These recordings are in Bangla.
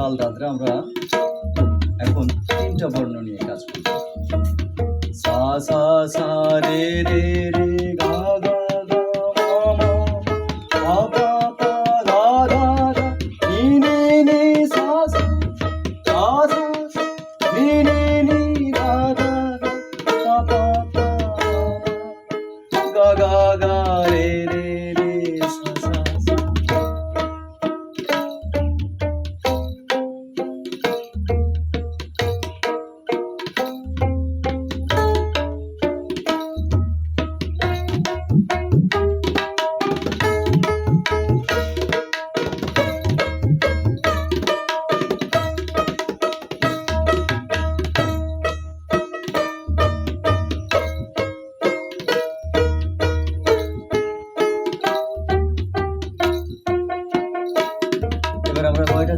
তাল দাদরা আমরা এখন তিনটা বর্ণ নিয়ে কাজ করি সা সা সা, রে রে রে, গা গা সা গা গা গা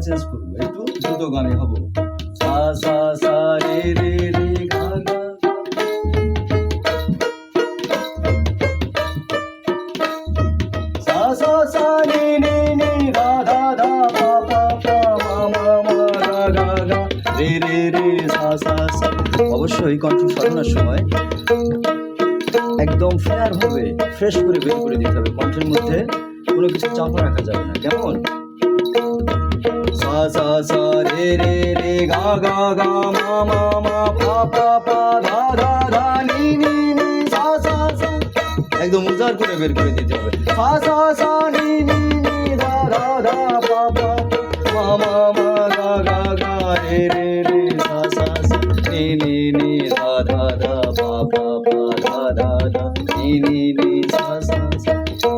চেঞ্জ করব একটু দ্রুতগামী হব। সা সা সা, রে রে রে, গা গা সা সা সা নি নি নি গা ধা ধা পা পা পা, মা মা মা, গা গা গা। রে রে রে, সা সা সা। অবশ্যই কণ্ঠ সাধনার সময় একদম ফেয়ার ভাবে ফ্রেশ করে বের করে দিতে হবে কণ্ঠের মধ্যে। কোনো কিছু চাপা রাখা যাবে না। কেমন? সা সা রে রে রে গা গা গা মা মা মা পা পা পা ধা ধা ধা নি নি নি সা সা সা একদম উজাড় করে বের করে দিতে হবে। সা সা সা, নি নি নি ধা ধা ধা পা পা, মা মা মা গা গা গা রে রে রে, সা সা সা, নি নি নি ধা ধা ধা পা পা পা ধা ধা ধা নি নি নি, সা সা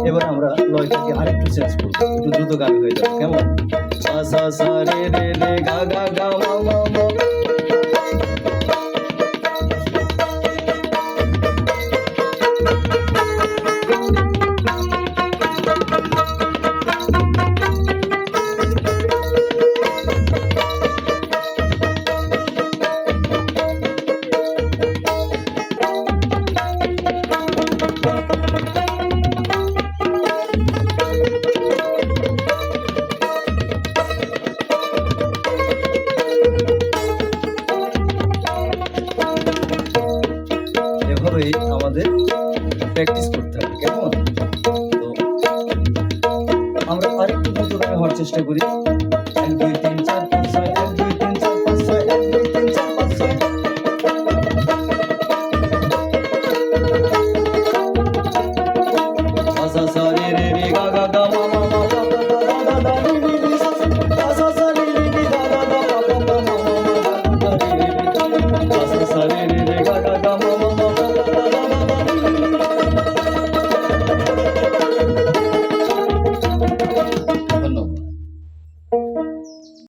এবার আমরা লয়টাকে আরেকটু চেঞ্জ করব। একটু দ্রুত গান হয়ে যাবে। কেমন? সা সা সা রে রে রে গা গা গা প্র্যাকটিস করতে হবে কেমন? আমরা আরেকটু দ্রুত হওয়ার চেষ্টা করি।